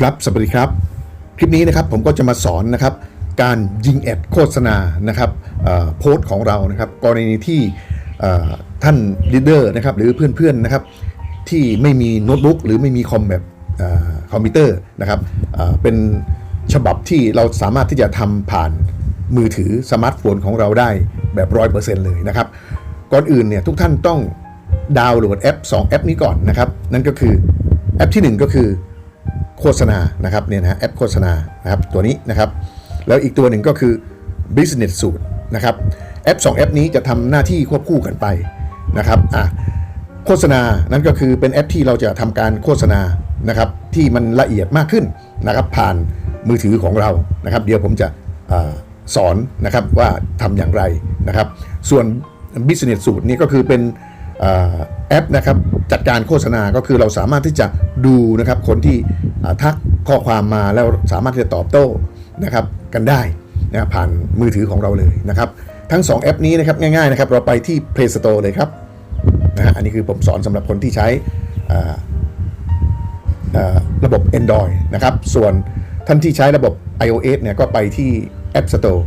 ครับ สวัสดีครับ คลิปนี้นะครับผมก็จะมาสอนนะครับ การยิงแอดโฆษณานะครับโพสต์ของเรานะครับกรณีที่ท่านลีดเดอร์นะครับหรือเพื่อนๆนะครับที่ไม่มีโน้ตบุ๊กหรือไม่มีคอมแบบคอมพิวเตอร์นะครับเป็นฉบับที่เราสามารถที่จะทำผ่านมือถือสมาร์ทโฟนของเราได้แบบร้อยเปอร์เซ็นต์เลยนะครับ ก่อนอื่นเนี่ยทุกท่านต้องดาวน์โหลดแอป 2 แอปนี้ก่อนนะครับ นั่นก็คือแอปทีหนึ่1 ก็คือ โฆษณานะครับเนี่ยนะแอปโฆษณานะครับตัวนี้นะครับแล้วอีกตัวหนึ่งก็คือ Business Suite นะครับแอป 2 แอปนี้จะทำหน้าที่ควบคู่กันไปนะครับอะโฆษณานั่นก็คือเป็นแอปที่เราจะทำการโฆษณานะครับที่มันละเอียดมากขึ้นนะครับผ่านมือถือของเรานะครับ เดี๋ยวผมจะอาสอนนะครับว่าทำอย่างไรนะครับ ส่วน Business Suite นี่ก็คือเป็น แอปนะครับจัดการโฆษณาก็คือเราสามารถที่จะดูนะครับคนที่ทักข้อความมาแล้วสามารถที่จะตอบโต้นะครับกันได้นะผ่านมือถือของเราเลยนะครับทั้ง 2 แอปนี้นะครับง่ายๆนะครับเราไปที่ Play Store เลยครับนะฮะอันนี้คือผมสอนสำหรับคนที่ใช้ระบบ Android นะครับส่วนท่านที่ใช้ระบบ iOS เนี่ยก็ไปที่ App Store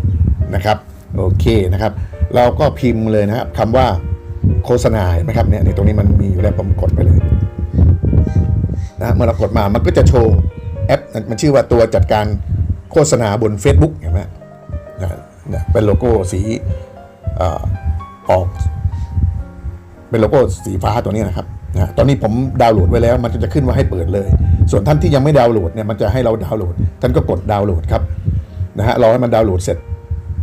นะครับโอเคนะครับเราก็พิมพ์เลยนะครับคำว่า โฆษณาเห็นไหมครับเนี่ยในตรงนี้มันมีอยู่แล้วผมกดไปเลยนะเมื่อเรากดมามันก็จะโชว์แอปมันชื่อว่าตัวจัดการโฆษณาบน Facebook เห็นไหมนะนะเป็นโลโก้สีออก เป็นโลโก้สีฟ้าตัวนี้นะครับนะตอนนี้ผมดาวน์โหลดไว้แล้ว มันจะขึ้นว่าให้เปิดเลย ส่วนท่านที่ยังไม่ดาวน์โหลดเนี่ยมันจะให้เราดาวน์โหลด ท่านก็กดดาวน์โหลดครับนะฮะรอให้มันดาวน์โหลดเสร็จ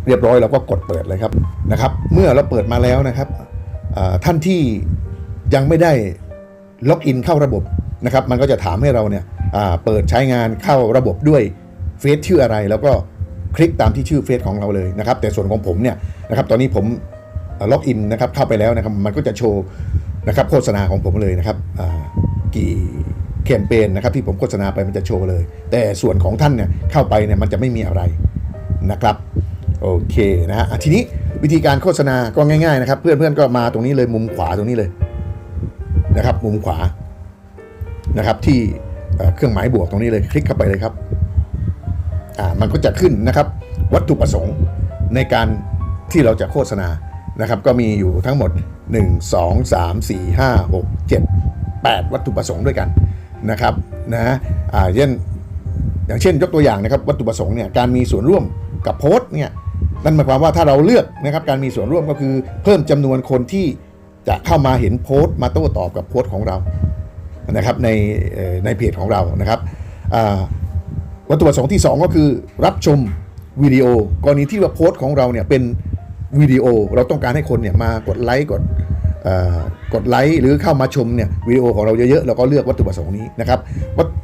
เรียบร้อยเราก็กดเปิดเลยครับนะครับ เมื่อเราเปิดมาแล้วนะครับ ท่านที่ยังไม่ได้ล็อกอินเข้าระบบนะครับ มันก็จะถามให้เราเนี่ยเปิดใช้งานเข้าระบบด้วยเฟซชื่ออะไร แล้วก็คลิกตามที่ชื่อเฟซของเราเลยนะครับ แต่ส่วนของผมเนี่ยนะครับ ตอนนี้ผมล็อกอินนะครับเข้าไปแล้วนะครับ มันก็จะโชว์นะครับโฆษณาของผมเลยนะครับกี่แคมเปญนะครับที่ผมโฆษณาไปมันจะโชว์เลย แต่ส่วนของท่านเนี่ยเข้าไปเนี่ยมันจะไม่มีอะไรนะครับ โอเคนะฮะทีนี้ วิธีการโฆษณาก็ง่ายๆนะครับเพื่อนๆก็มาตรงนี้เลยมุมขวาตรงนี้เลยนะครับ มุมขวานะครับ ที่เอ่อเครื่องหมายบวกตรงนี้เลยคลิกเข้าไปเลยครับอ่ามันก็จะขึ้นนะครับ วัตถุประสงค์ในการที่เราจะโฆษณานะครับ ก็มีอยู่ทั้งหมด 1 2 3 4 5 6 7 8 วัตถุประสงค์ด้วยกันนะครับนะอ่าเช่นอย่างเช่นยกตัวอย่างนะครับ วัตถุประสงค์เนี่ยการมีส่วนร่วมกับโพสต์เนี่ย นั่นหมายความว่าถ้าเราเลือกนะครับการมีส่วนร่วมก็คือ เพิ่มจำนวนคนที่จะเข้ามาเห็นโพสต์มาโต้ตอบกับโพสต์ของเรานะครับในในเพจของเรานะครับวัตถุประสงค์ที่ 2 ก็คือรับชมวิดีโอกรณีที่ว่าโพสต์ของเราเนี่ยเป็นวิดีโอเราต้องการให้คนเนี่ยมากดไลค์กดอ่อกดไลค์หรือเข้ามาชมเนี่ยวิดีโอของเราเยอะๆเราก็เลือกวัตถุประสงค์นี้นะครับ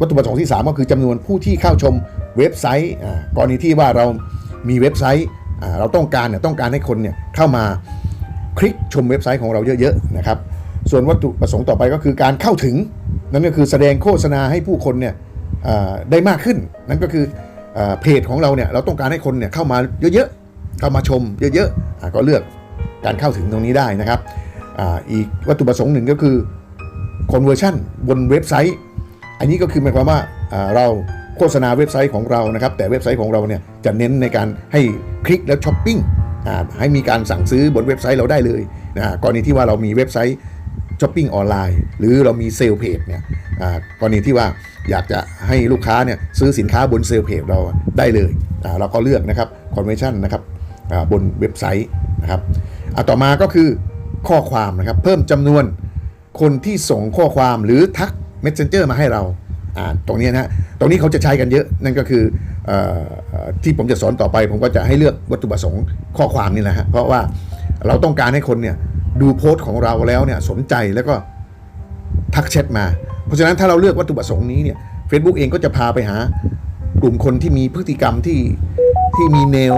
วัตถุประสงค์ที่ 3 ก็คือจำนวนผู้ที่เข้าชมเว็บไซต์กรณีที่ว่าเรามีเว็บไซต์ เราต้องการเนี่ยต้องการให้คนเนี่ยเข้ามาคลิกชมเว็บไซต์ของเราเยอะๆนะครับ ส่วนวัตถุประสงค์ต่อไปก็คือการเข้าถึง นั่นก็คือแสดงโฆษณาให้ผู้คนเนี่ยได้มากขึ้น นั่นก็คืออเพจของเราเนี่ยเราต้องการให้คนเนี่ยเข้ามาเยอะๆเข้ามาชมเยอะๆอก็เลือกการเข้าถึงตรงนี้ได้นะครับออีกวัตถุประสงค์หนึ่งก็คือ conversion บนเว็บไซต์ อันนี้ก็คือหมายความว่าเราโฆษณาเว็บไซต์ของเรานะครับ แต่เว็บไซต์ของเราเนี่ย จะเน้นในการให้คลิกแล้วช้อปปิ้งให้มีการสั่งซื้อบนเว็บไซต์เราได้เลยนะกรณีที่ว่าเรามีเว็บไซต์ช้อปปิ้งออนไลน์หรือเรามีเซลเพจเนี่ยกรณีที่ว่าอยากจะให้ลูกค้าเนี่ยซื้อสินค้าบนเซลเพจเราได้เลยเราก็เลือกนะครับคอนเวชั่นนะครับบนเว็บไซต์นะครับต่อมาก็คือข้อความนะครับเพิ่มจำนวนคนที่ส่งข้อความหรือทัก Messenger มาให้เรา อ่าตรงนี้นะฮะตรงนี้เขาจะใช้กันเยอะนั่นก็คืออที่ผมจะสอนต่อไป ผมก็จะให้เลือกวัตถุประสงค์ข้อความนี่แหละฮะเพราะว่าเราต้องการให้คนเนี่ยดูโพสต์ของเราแล้วเนี่ยสนใจแล้วก็ทักแชทมา เพราะฉะนั้นถ้าเราเลือกวัตถุประสงค์นี้เนี่ย Facebook เองก็จะพาไปหากลุ่มคนที่มีพฤติกรรมที่ที่มีแนว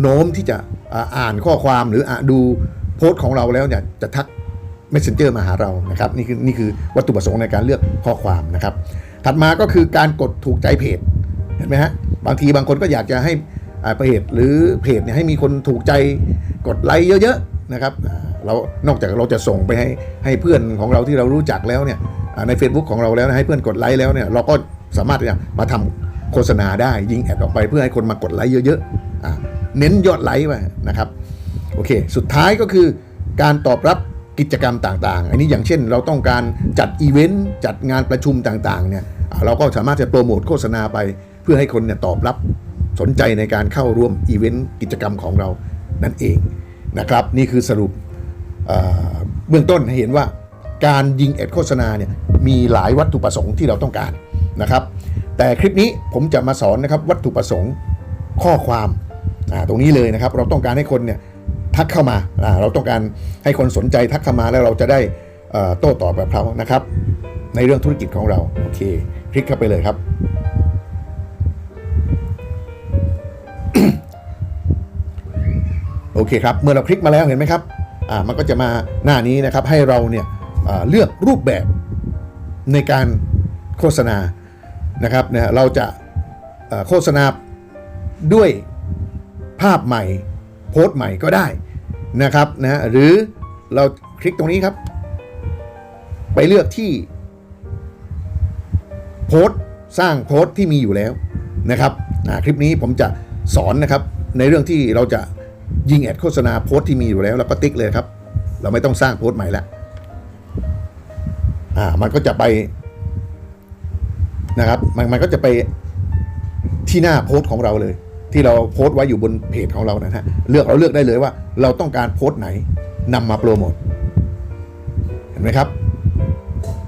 โน้มที่จะอ่าอ่านข้อความหรืออดูโพสต์ของเราแล้วเนี่ยจะทัก Messenger มาหาเรานะครับนี่คือนี่คือวัตถุประสงค์ในการเลือกข้อความนะครับ ถัดมาก็คือการกดถูกใจเพจเห็นไหมฮะบางทีบางคนก็อยากจะให้อ่าเพจหรือเพจเนี่ยให้มีคนถูกใจกดไลค์เยอะๆนะครับเรานอกจากเราจะส่งไปให้ให้เพื่อนของเราที่เรารู้จักแล้วเนี่ยใน Facebook ของเราแล้วให้เพื่อนกดไลค์แล้วเนี่ยเราก็สามารถจะมาทำโฆษณาได้ยิงแอดออกไปเพื่อให้คนมากดไลค์เยอะๆอ่าเน้นยอดไลค์ไปนะครับโอเค สุดท้ายก็คือการตอบรับ กิจกรรมต่างๆ อันนี้อย่างเช่นเราต้องการจัดอีเวนต์จัดงานประชุมต่างๆเนี่ยเราก็สามารถจะโปรโมทโฆษณาไปเพื่อให้คนเนี่ยตอบรับสนใจในการเข้าร่วมอีเวนต์กิจกรรมของเรานั่นเองนะครับ นี่คือสรุปเบื้องต้นให้เห็นว่าการยิงแอดโฆษณาเนี่ยมีหลายวัตถุประสงค์ที่เราต้องการนะครับ แต่คลิปนี้ผมจะมาสอนนะครับวัตถุประสงค์ข้อความตรงนี้เลยนะครับ เราต้องการให้คนเนี่ย ทักเข้ามา เราต้องการให้คนสนใจทักเข้ามาแล้วเราจะได้โต้ตอบแบบเขานะครับ ในเรื่องธุรกิจของเรา โอเค คลิกเข้าไปเลยครับ โอเคครับ เมื่อเราคลิกมาแล้วเห็นไหมครับอ่ามันก็จะมาหน้านี้นะครับ ให้เราเนี่ยเลือกรูปแบบในการโฆษณานะครับเนี่ยเราจะโฆษณาด้วยภาพใหม่โพสต์ใหม่ก็ได้ นะครับนะหรือเราคลิกตรงนี้ครับ ไปเลือกที่โพสต์สร้างโพสต์ที่มีอยู่แล้วนะครับอ่าคลิปนี้ผมจะสอนนะครับในเรื่องที่เราจะยิงแอดโฆษณาโพสต์ที่มีอยู่แล้วแล้วก็ติ๊กเลยครับ เราไม่ต้องสร้างโพสต์ใหม่ล้วอ่ามันก็จะไปนะครับมันมันก็จะไปที่หน้าโพสต์ของเราเลย ที่เราโพสต์ไว้อยู่บนเพจของเรานะฮะเลือกเราเลือกได้เลยว่า เราต้องการโพสต์ไหนนำมาโปรโมทเห็นไหมครับ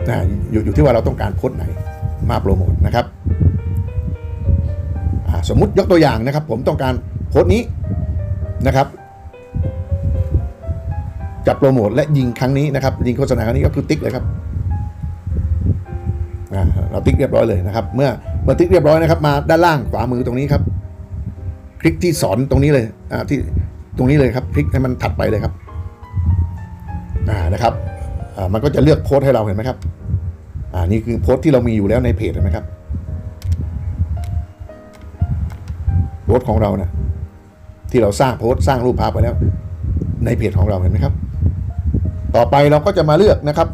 นะอยู่อยู่ที่ว่าเราต้องการโพสต์ไหนมาโปรโมทนะครับสมมุติยกตัวอย่างนะครับ ผมต้องการโพสต์นี้นะครับจะโปรโมทและยิงครั้งนี้นะครับ ยิงโฆษณาครั้งนี้ก็คือติ๊กเลยครับเราติ๊กเรียบร้อยเลยนะครับ เมื่อเมื่อติ๊กเรียบร้อยนะครับ มาด้านล่างขวามือตรงนี้ครับ คลิกที่สอนตรงนี้เลยอ่าที่ตรงนี้เลยครับคลิกให้มันถัดไปเลยครับอ่านะครับอ่ามันก็จะเลือกโพสต์ให้เราเห็นไหมครับอ่านี่คือโพสต์ที่เรามีอยู่แล้วในเพจเห็นไหมครับโพสต์ของเราเนี่ยที่เราสร้างโพสต์สร้างรูปภาพไปแล้ว ในเพจของเราเห็นไหมครับ ต่อไปเราก็จะมาเลือกนะครับ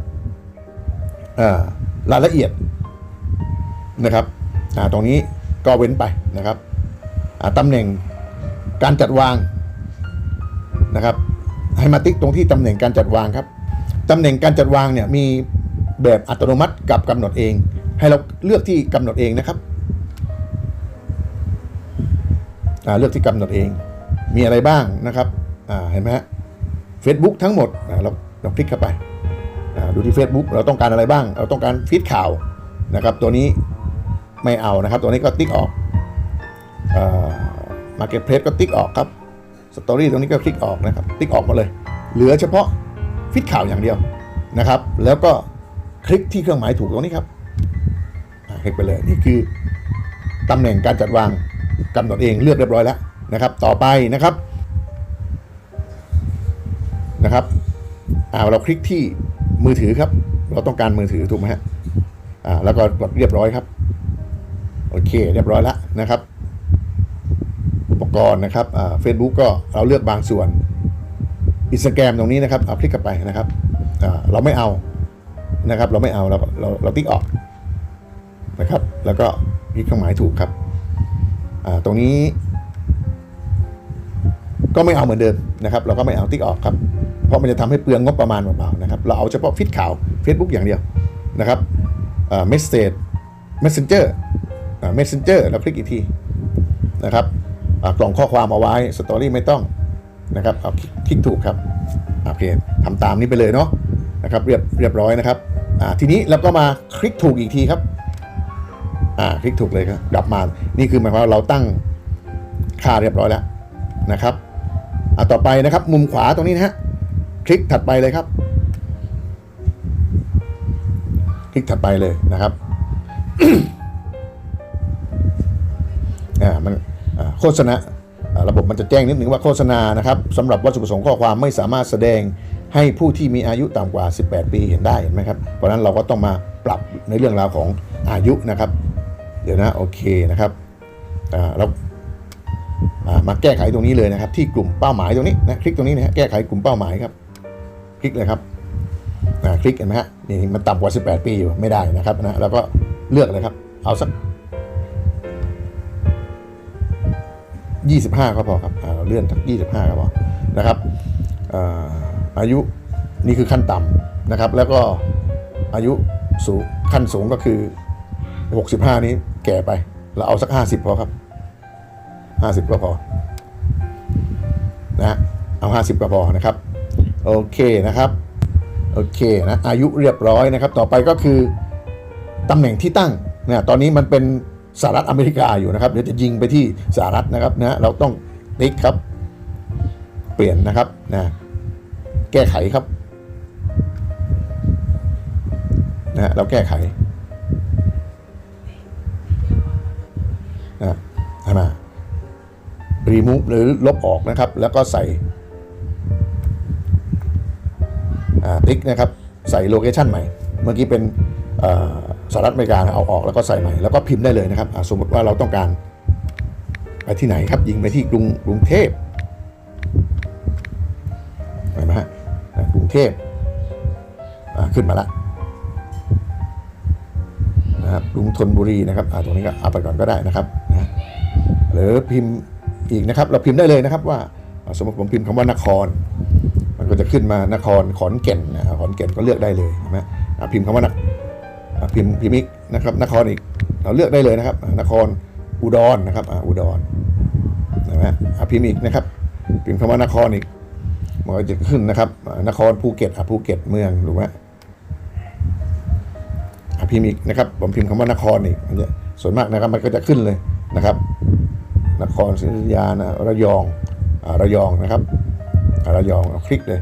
อ่ารายละเอียดนะครับอ่าตรงนี้ก็เว้นไปนะครับ ตำแหน่งการจัดวางนะครับให้มาติ๊กตรงที่ตำแหน่งการจัดวางครับตำแหน่งการจัดวางเนี่ยมีแบบอัตโนมัติกับกำหนดเอง ให้เราเลือกที่กำหนดเองนะครับเลือกที่กำหนดเอง มีอะไรบ้างนะครับเห็นไหมฮะ Facebook ทั้งหมดเราเราคลิกเข้าไปดูที่ Facebook เราต้องการอะไรบ้าง เราต้องการฟีดข่าวนะครับ ตัวนี้ไม่เอานะครับ ตัวนี้ก็ติ๊กออก มาเก็ตเพลสก็ติ๊กออกครับสตอรี่ตรงนี้ก็คลิกออกนะครับ ติ๊กออกมาเลย เหลือเฉพาะฟีดข่าวอย่างเดียวนะครับ แล้วก็คลิกที่เครื่องหมายถูกตรงนี้ครับคลิกไปเลยนี่คือตำแหน่งการจัดวางกำหนดเองเลือกเรียบร้อยแล้วนะครับ ต่อไปนะครับนะครับอ่าเราคลิกที่มือถือครับ เราต้องการมือถือถูกไหมฮะอ่าแล้วก็กดเรียบร้อยครับ โอเค เรียบร้อยแล้วนะครับ กรนะครับเฟซบุ๊กก็เราเลือกบางส่วนอินสตาแกรมตรงนี้นะครับเอาคลิกเข้าไปนะครับเราไม่เอานะครับ เราไม่เอาเราเราเราติ๊กออกนะครับ แล้วก็คลิกเครื่องหมายถูกครับตรงนี้ ก็ไม่เอาเหมือนเดิมนะครับ เราก็ไม่เอาติ๊กออกครับ เพราะมันจะทำให้เปลืองงบประมาณเปล่าๆนะครับ เราเอาเฉพาะฟิตข่าว Facebook อย่างเดียวนะครับเมสเซจเมสเซนเจอร์เมสเซนเจอร์เราคลิกอีกทีนะครับ กล่องข้อความเอาไว้สตอรี่ไม่ต้องนะครับเอาคลิกถูกครับโอเคทำตามนี้ไปเลยเนาะนะครับเรียบเรียบร้อยนะครับทีนี้เราก็มาคลิกถูกอีกทีครับคลิกถูกเลยครับกลับมานี่คือหมายความว่าเราตั้งค่าเรียบร้อยแล้วนะครับอะต่อไปนะครับ มุมขวาตรงนี้นะฮะคลิกถัดไปเลยครับ คลิกถัดไปเลยนะครับ โฆษณาระบบมันจะแจ้งนิดหนึ่งว่าโฆษณานะครับสำหรับวัตถุประสงค์ข้อความไม่สามารถแสดงให้ผู้ที่มีอายุต่ำกว่า 18 ปีเห็นได้เห็นไหมครับเพราะนั้นเราก็ต้องมาปรับในเรื่องราวของอายุนะครับ เดี๋ยวนะโอเคนะครับอ่าแล้วอ่ามาแก้ไขตรงนี้เลยนะครับ ที่กลุ่มเป้าหมายตรงนี้นะคลิกตรงนี้นะฮะแก้ไขกลุ่มเป้าหมายครับ คลิกเลยครับอ่าคลิกเห็นไหมฮะนี่มันต่ำกว่า 18 ปีอยู่ไม่ได้นะครับนะแล้วก็เลือกเลยครับเอาสัก ยี่สิบห้าก็พอครับเราเลื่อนสักยี่สิบห้าก็พอนะครับอายุนี่คือขั้นต่ำนะครับ แล้วก็อายุสูงขั้นสูงก็คือหกสิบห้านี้แก่ไป เราเอาสักห้าสิบพอครับห้าสิบก็พอนะเอาห้าสิบก็พอนะครับ โอเคนะครับ โอเคนะอายุเรียบร้อยนะครับ ต่อไปก็คือตำแหน่งที่ตั้งเนะตอนนี้มันเป็น สหรัฐอเมริกาอยู่นะครับเดี๋ยวจะยิงไปที่สหรัฐนะครับนะเราต้องติ๊กครับ เปลี่ยนนะครับนะแก้ไขครับนะเราแก้ไขนะใช่ไหมรีมูฟหรือลบออกนะครับ แล้วก็ใส่อ่าติ๊กนะครับ ใส่โลเคชันใหม่ เมื่อกี้เป็นอ่อ สหรัฐอเมริกาเอาออกแล้วก็ใส่ใหม่แล้วก็พิมพ์ได้เลยนะครับสมมติว่าเราต้องการไปที่ไหนครับยิงไปที่กรุงกรุงเทพเห็นไหมฮะกรุงเทพขึ้นมาละนะครับกรุงธนบุรีนะครับตรงนี้ก็เอาไปก่อนก็ได้นะครับนะหรือพิมพ์อีกนะครับเราพิมพ์ได้เลยนะครับว่าสมมติผมพิมพ์คำว่านคร มันก็จะขึ้นมานครขอนแก่นนะขอนแก่นก็เลือกได้เลยใช่ไหมพิมพ์คำว่านคอะ พิมพ์พิมพ์อีกนะครับนครอีกเราเลือกได้เลยนะครับ นครอุดรนะครับอุดรนะฮะอะพิมพ์อีกนะครับ พิมพ์คำว่านครอีกมันก็จะขึ้นนะครับ นครภูเก็ตอะภูเก็ตเมืองถูกไหมอะพิมพ์อีกนะครับผมพิมพ์คำว่านครอีกมันจะส่วนมากนะครับมันก็จะขึ้นเลยนะครับ นครศรีอยุธยานะระยองอะระยองนะครับอ่าระยองเอาคลิกเลย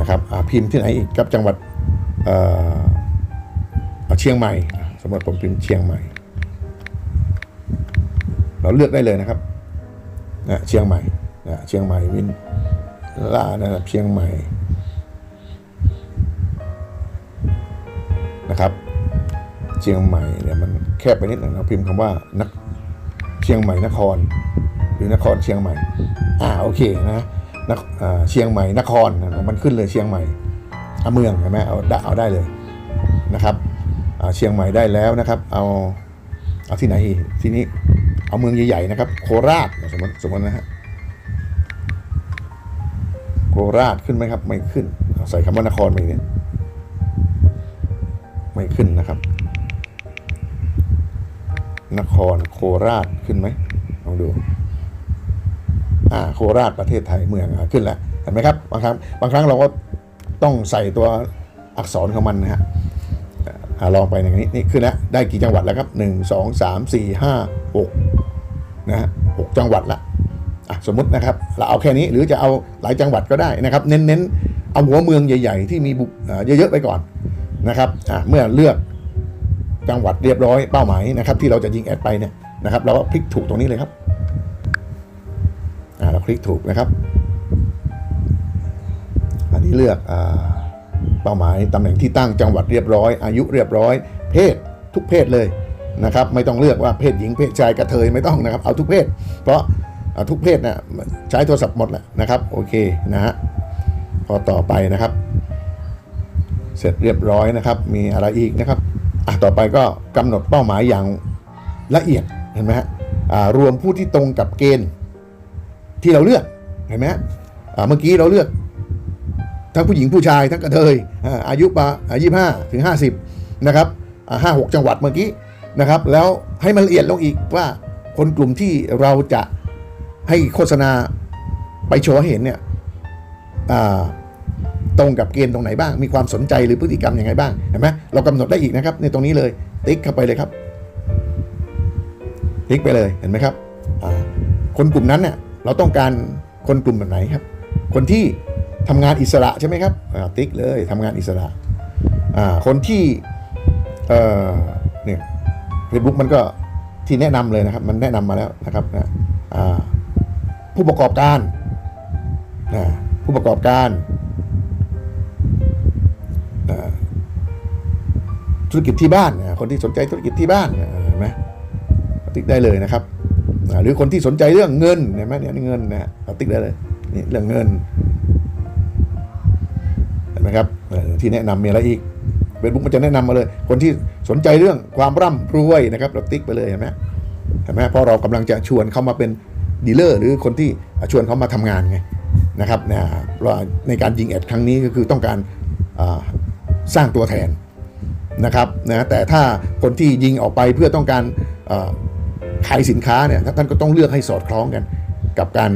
นะครับอ่าพิมพ์ที่ไหนอีกครับจังหวัด เอาเชียงใหม่อะสมมติผมพิมพ์เชียงใหม่ เราเลือกได้เลยนะครับนะเชียงใหม่นะเชียงใหม่วินล่านะครับเชียงใหม่นะครับ เชียงใหม่เนี่ยมันแคบไปนิดหนึ่งเราพิมพ์คำว่านักเชียงใหม่นคร หรือนครเชียงใหม่อ่าโอเคนะนคอ่าเชียงใหม่นครมันขึ้นเลยเชียงใหม่เอเมืองเห็นไหมเอาได้เอาได้เลยนะครับ เชียงใหม่ได้แล้วนะครับ เอาเอาที่ไหนอีกที่นี้เอาเมืองใหญ่ๆนะครับ โคราชสมมติสมมตินะฮะโคราชขึ้นไหมครับ ไม่ขึ้นใส่คำว่านครไปเนี่ยไม่ขึ้นนะครับ นครโคราชขึ้นไหมลองดูอ่าโคราชประเทศไทยเมืองอขึ้นแล้วเห็นไหมครับบางครั้งบางครั้งเราก็ต้องใส่ตัวอักษรของมันนะฮะ อ่าลองไปอย่างนี้นี่ขึ้นแล้วได้กี่จังหวัดแล้วครับหนึ่งสองสามสี่ห้าหกนะฮะหกจังหวัดละอะสมมตินะครับ เราเอาแค่นี้หรือจะเอาหลายจังหวัดก็ได้นะครับ เน้นๆเอาหัวเมืองใหญ่ ๆ ที่มีบุอ่าเยอะๆไปก่อนนะครับอ่าเมื่อเลือกจังหวัดเรียบร้อยเป้าหมายนะครับ ที่เราจะยิงแอดไปเนี่ยนะครับเราก็คลิกถูกตรงนี้เลยครับอ่าเราคลิกถูกนะครับ อันนี้เลือกอ่า เป้าหมายตำแหน่งที่ตั้งจังหวัดเรียบร้อย อายุเรียบร้อย เพศทุกเพศเลยนะครับไม่ต้องเลือกว่าเพศหญิงเพศชายกระเทยไม่ต้องนะครับเอาทุกเพศ เพราะอ่าทุกเพศนะใช้โทรศัพท์หมดแหละนะครับโอเคนะฮะพอต่อไปนะครับ เสร็จเรียบร้อยนะครับ มีอะไรอีกนะครับอะต่อไปก็กำหนดเป้าหมายอย่างละเอียดเห็นไหมฮะรวมผู้ที่ตรงกับเกณฑ์ที่เราเลือกเห็นไหมฮะเมื่อกี้เราเลือก ทั้งผู้หญิงผู้ชายทั้งกระเทยอายุปะมายี่ห้าถึงห้าสิบนะครับห้าหกจังหวัดเมื่อกี้นะครับ แล้วให้มันละเอียดลงอีกว่าคนกลุ่มที่เราจะให้โฆษณาไปโชว์เห็นเนี่ยตรงกับเกณฑ์ตรงไหนบ้าง มีความสนใจหรือพฤติกรรมยังไงบ้างเห็นไหมเรากำหนดได้อีกนะครับ ในตรงนี้เลย ติ๊กเข้าไปเลยครับ ติ๊กไปเลยเห็นไหมครับคนกลุ่มนั้นเนี่ยเราต้องการคนกลุ่มแบบไหนครับ คนที่ ทำงานอิสระใช่ไหมครับติ๊กเลยทำงานอิสระคนที่เนี่ยเฟซบุ๊กมันก็ที่แนะนำเลยนะครับ มันแนะนำมาแล้วนะครับนะผู้ประกอบการนะผู้ประกอบการธุรกิจที่บ้าน คนที่สนใจธุรกิจที่บ้านนะเห็นไหมติ๊กได้เลยนะครับ หรือคนที่สนใจเรื่องเงินเห็นไหมเนี่ยเงินนะติ๊กได้เลยนี่เรื่องเงิน นไหมครับที่แนะนำมีอะไรอีก Facebook มันจะแนะนำมาเลย คนที่สนใจเรื่องความร่ำรวยนะครับเราติ๊กไปเลยเห็นไหมเห็นไหมเพราะเรากำลังจะชวนเขามาเป็นดีลเลอร์หรือคนที่ชวนเขามาทำงานไงนะครับนะว่าในการยิงแอดครั้งนี้ก็คือต้องการสร้างตัวแทนนะครับนะแต่ถ้าคนที่ยิงออกไปเพื่อต้องการขายสินค้าเนี่ยท่านก็ต้องเลือกให้สอดคล้องกัน กับการ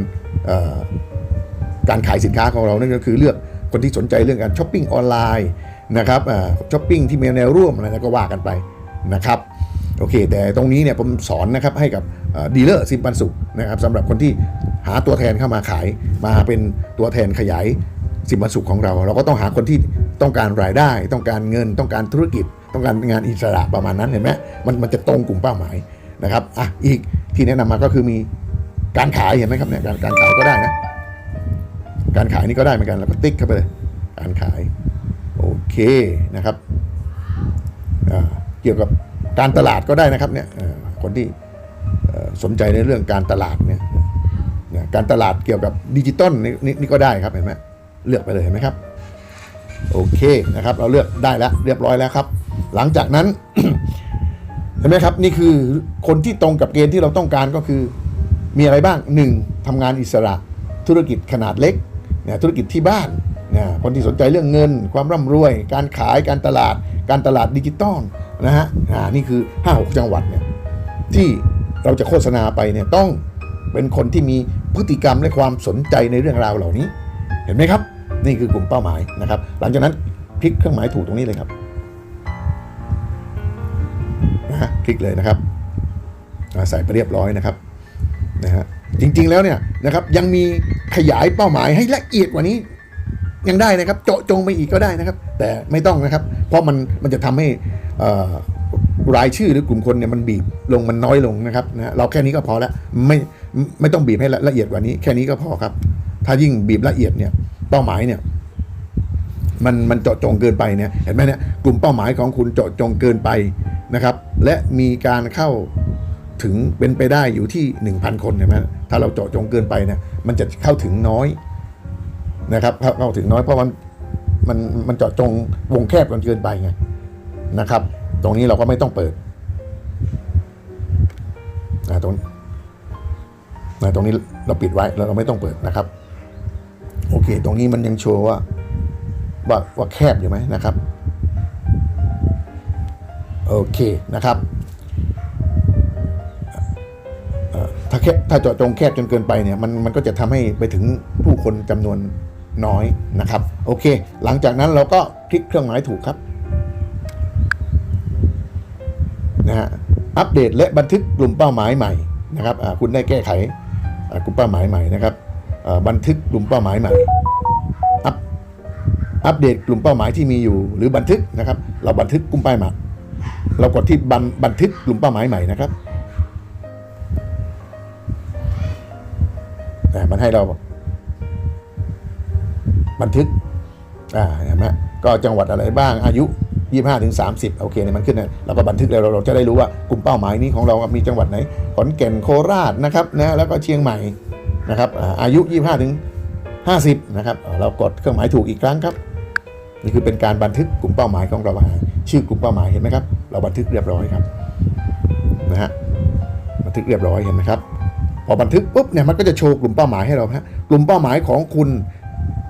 การขายสินค้าของเรานั่นก็คือเลือก คนที่สนใจเรื่องการช้อปปิ้งออนไลน์นะครับช้อปปิ้งที่มีแนวร่วมอะไรก็ว่ากันไปนะครับโอเค แต่ตรงนี้เนี่ยผมสอนนะครับให้กับดีลเลอร์สินปันสุนะครับสำหรับคนที่หาตัวแทนเข้ามาขาย มาเป็นตัวแทนขยายสินปันสุขของเรา เราก็ต้องหาคนที่ต้องการรายได้ ต้องการเงิน ต้องการธุรกิจ ต้องการงานอิสระประมาณนั้นเห็นไหมมันมันจะตรงกลุ่มเป้าหมายนะครับอะอีกที่แนะนำมาก็คือมีการขายเห็นไหมครับเนี่ยการการขายก็ได้นะ การขายนี่ก็ได้เหมือนกันเราก็ติ๊กเข้าไปเลย การขายโอเคนะครับเกี่ยวกับการตลาดก็ได้นะครับเนี่ยคนที่สนใจในเรื่องการตลาดเนี่ยการตลาดเกี่ยวกับดิจิตอลนี่นี่ก็ได้ครับเห็นไหมเลือกไปเลยเห็นไหมครับโอเคนะครับ เราเลือกได้แล้วเรียบร้อยแล้วครับ หลังจากนั้นเห็นไหมครับนี่คือคนที่ตรงกับเกณฑ์ที่เราต้องการก็คือมีอะไรบ้าง 1. ทำงานอิสระธุรกิจขนาดเล็ก นี่ยธุรกิจที่บ้านนี่ยคนที่สนใจเรื่องเงิน ความร่ำรวย การขายการตลาด การตลาดดิจิตอลนะฮะอ่านี่คือ 5-6 จังหวัดเนี่ยที่เราจะโฆษณาไปเนี่ยต้องเป็นคนที่มีพฤติกรรมและความสนใจในเรื่องราวเหล่านี้ เห็นไหมครับ นี่คือกลุ่มเป้าหมายนะครับ หลังจากนั้นคลิกเครื่องหมายถูกตรงนี้เลยครับนะฮะคลิกเลยนะครับอ่าใส่ไปเรียบร้อยนะครับนะฮะจริงๆแล้วเนี่ยนะครับยังมี ขยายเป้าหมายให้ละเอียดกว่านี้ ยังได้นะครับ เจาะจงไปอีกก็ได้นะครับ แต่ไม่ต้องนะครับ เพราะมันมันจะทำให้รายชื่อหรือกลุ่มคนเนี่ยมันบีบลงมันน้อยลงนะครับนะเราแค่นี้ก็พอแล้วไม่ไม่ต้องบีบให้ละละเอียดกว่านี้ แค่นี้ก็พอครับ ถ้ายิ่งบีบละเอียดเนี่ยเป้าหมายเนี่ยมันมันเจาะจงเกินไปเนี่ยเห็นไหมเนี่ยกลุ่มเป้าหมายของคุณเจาะจงเกินไปนะครับ และมีการเข้าถึงเป็นไปได้อยู่ที่ 1,000 คนเห็นไหมถ้าเราเจาะจงเกินไปเนี่ย มันจะเข้าถึงน้อยนะครับเข้าถึงน้อยเพราะมันมันมันเจาะจงวงแคบกันเกินไปไงนะครับ ตรงนี้เราก็ไม่ต้องเปิดนะตรงนะตรงนี้เราปิดไว้แล้วเราไม่ต้องเปิดนะครับ โอเค ตรงนี้มันยังโชว์ว่าว่าว่าแคบอยู่ไหมนะครับ โอเคนะครับ ถ้าแคบถ้าเจาะจงแคบจนเกินไปเนี่ยมันมันก็จะทำให้ไปถึงผู้คนจำนวนน้อยนะครับ โอเค หลังจากนั้นเราก็คลิกเครื่องหมายถูกครับนะฮะอัปเดตและบันทึกกลุ่มเป้าหมายใหม่นะครับคุณได้แก้ไขกลุ่มเป้าหมายใหม่นะครับบันทึกกลุ่มเป้าหมายใหม่อัปอัปเดตกลุ่มเป้าหมายที่มีอยู่ หรือบันทึกนะครับ เราบันทึกกลุ่มเป้าหมายเรากดที่บันบันทึกกลุ่มเป้าหมายใหม่นะครับ มันให้เรา บันทึก อ่าเห็นไหมก็จังหวัดอะไรบ้างอายุ 25ถึง30 โอเคเนี่ยมันขึ้นเนี่ยเราก็บันทึกแล้วเราเราจะได้รู้ว่ากลุ่มเป้าหมายนี้ของเรามีจังหวัดไหนขอนแก่นโคราชนะครับนะแล้วก็เชียงใหม่นะครับอายุ 25ถึง50นะครับเอ่อเรากดเครื่องหมายถูกอีกครั้งครับนี่คือเป็นการบันทึกกลุ่มเป้าหมายของเราหาชื่อกลุ่มเป้าหมายเห็นไหมครับ เราบันทึกเรียบร้อยครับนะฮะบันทึกเรียบร้อยเห็นไหมครับ พอบันทึกปุ๊บเนี่ยมันก็จะโชว์กลุ่มเป้าหมายให้เราฮะกลุ่มเป้าหมายของคุณ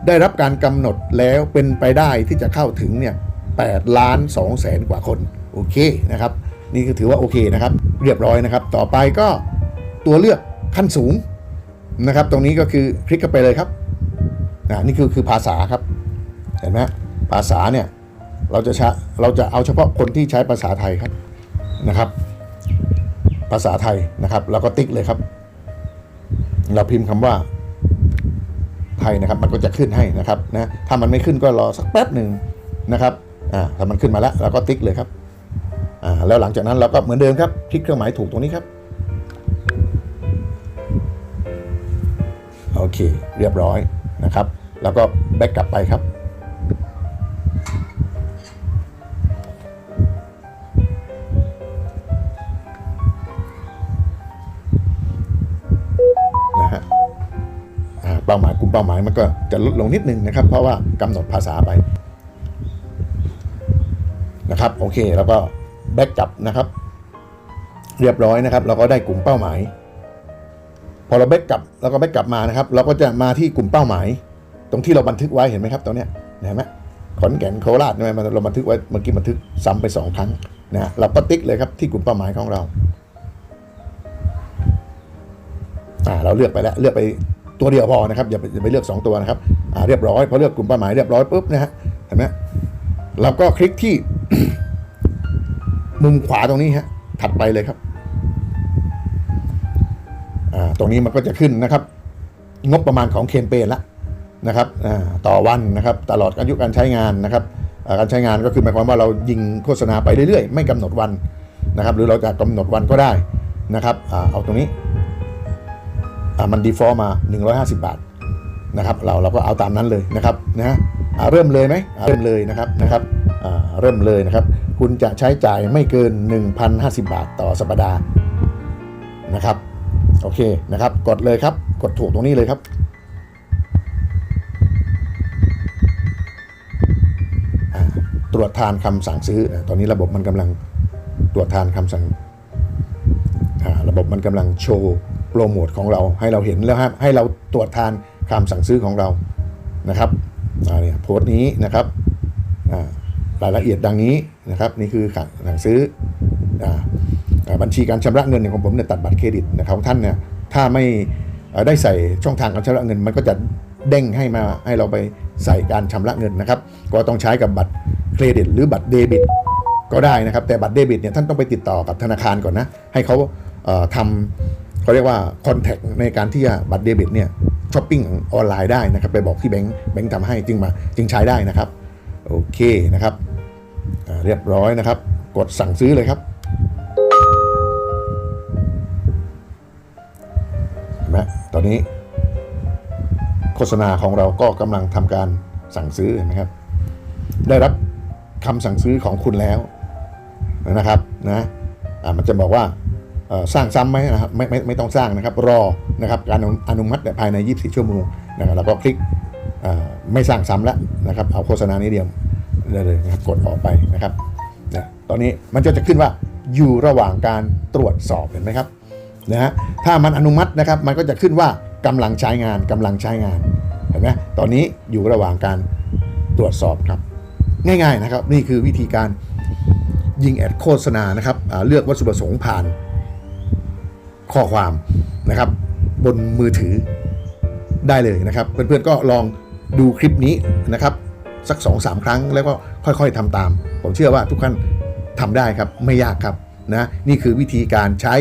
ได้รับการกำหนดแล้วเป็นไปได้ที่จะเข้าถึงเนี่ย8ล้าน2แสนกว่าคนโอเคนะครับ นี่ก็ถือว่าโอเคนะครับ เรียบร้อยนะครับ ต่อไปก็ตัวเลือกขั้นสูงนะครับ ตรงนี้ก็คือคลิกเข้าไปเลยครับนะนี่คือคือภาษาครับ เห็นไหมภาษาเนี่ยเราจะใช้เราจะเอาเฉพาะคนที่ใช้ภาษาไทยครับนะครับ ภาษาไทยนะครับเราก็ติ๊กเลยครับ เราพิมพ์คำว่าไทยนะครับ มันก็จะขึ้นให้นะครับนะถ้ามันไม่ขึ้นก็รอสักแป๊บหนึ่งนะครับอ่าถ้ามันขึ้นมาแล้วเราก็ติ๊กเลยครับอ่าแล้วหลังจากนั้นเราก็เหมือนเดิมครับคลิกเครื่องหมายถูกตรงนี้ครับโอเค เรียบร้อยนะครับ แล้วก็แบ็กกลับไปครับ เป้าหมายกลุ่มเป้าหมายมันก็จะลดลงนิดนึงนะครับ เพราะว่ากำหนดภาษาไปนะครับโอเคแล้วก็แบ็กกลับนะครับ เรียบร้อยนะครับ เราก็ได้กลุ่มเป้าหมาย พอเราแบ็กกลับเราก็แบ็กกลับมานะครับ เราก็จะมาที่กลุ่มเป้าหมาย ตรงที่เราบันทึกไว้เห็นไหมครับตรงเนี้ยเห็นไหมขอนแก่นโคราชใช่ไหมเราบันทึกไว้เมื่อกี้บันทึกซ้ำไปสองครั้งนะเราก็ติ๊กเลยครับที่กลุ่มเป้าหมายของเราอ่าเราเลือกไปแล้วเลือกไป ตัวเดียวพอนะครับอย่าไปเลือกสองตัวนะครับเรียบร้อยพอเลือกกลุ่มเป้าหมายเรียบร้อยปุ๊บนะฮะเห็นไหมเราก็คลิกที่มุมขวาตรงนี้ฮะถัดไปเลยครับตรงนี้มันก็จะขึ้นนะครับ งบประมาณของเคนเปนละนะครับต่อวันนะครับตลอดอายุการใช้งานนะครับการใช้งานก็คือหมายความว่าเรายิงโฆษณาไปเรื่อยๆ ไม่กำหนดวันนะครับ หรือเราจะกำหนดวันก็ได้นะครับอเอาตรงนี้ มันดีฟอลมา 150 บาทนะครับเราเราก็เอาตามนั้นเลยนะครับนะอ่าเริ่มเลยไหมเริ่มเลยนะครับนะครับเริ่มเลยนะครับ คุณจะใช้จ่ายไม่เกิน 1,050 บาทต่อสัปดาห์นะครับโอเคนะครับ กดเลยครับ กดถูกตรงนี้เลยครับตรวจทานคำสั่งซื้อ ตอนนี้ระบบมันกำลังตรวจทานคำสั่งระบบมันกำลังโชว์ โปรโมทของเราให้เราเห็นแล้วครับให้เราตรวจทานคำสั่งซื้อของเรานะครับอ่าเนี่ยโพสต์นี้นะครับรายละเอียดดังนี้นะครับนี่คือคำสั่งซื้ออบัญชีการชำระเงินเนี่ยของผมเนี่ยตัดบัตรเครดิตนะครับของท่านเนี่ยถ้าไม่ได้ใส่ช่องทางการชำระเงิน มันก็จะเด้งให้มาให้เราไปใส่การชำระเงินนะครับ ก็ต้องใช้กับบัตรเครดิต หรือบัตรเดบิตก็ได้นะครับ แต่บัตรเดบิตเนี่ยท่านต้องไปติดต่อกับธนาคารก่อนนะให้เขาเอ่อทำ เขาเรียกว่าคอนแทคในการที่จะบัตรเดบิตเนี่ยช้อปปิ้งออนไลน์ได้นะครับ ไปบอกที่แบงค์แบงค์ทำให้จึงมาจึงใช้ได้นะครับ โอเคนะครับเรียบร้อยนะครับ กดสั่งซื้อเลยครับเห็นไหมตอนนี้ โฆษณาของเราก็กำลังทำการสั่งซื้อเห็นไหมครับ ได้รับคำสั่งซื้อของคุณแล้วนะครับนะอ่ามันจะบอกว่า สร้างซ้ำไหมนะครับไม่ไม่ไม่ต้องสร้างนะครับ รอนะครับการอนุมัติภายใน 24 ชั่วโมงนะครับแล้วก็คลิกไม่สร้างซ้ำแล้วนะครับเอาโฆษณานี้เดียวได้เลยนะครับกดออกไปนะครับนะตอนนี้มันจะจะขึ้นว่าอยู่ระหว่างการตรวจสอบเห็นไหมครับนะฮะถ้ามันอนุมัตินะครับมันก็จะขึ้นว่ากำลังใช้งานกำลังใช้งานเห็นไหมตอนนี้อยู่ระหว่างการตรวจสอบครับ ง่ายๆนะครับ นี่คือวิธีการยิงแอดโฆษณานะครับเลือกวัตถุประสงค์ผ่าน ข้อความนะครับ บนมือถือได้เลยนะครับ เพื่อนๆก็ลองดูคลิปนี้นะครับ สัก2อสาครั้งแล้วก็ค่อยๆทำตาม ผมเชื่อว่าทุกท่านทำได้ครับไม่ยากครับนะนี่คือวิธีการใช้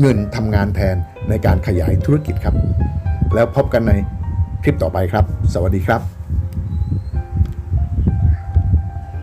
เงินทำงานแทนในการขยายธุรกิจครับ แล้วพบกันในคลิปต่อไปครับ สวัสดีครับ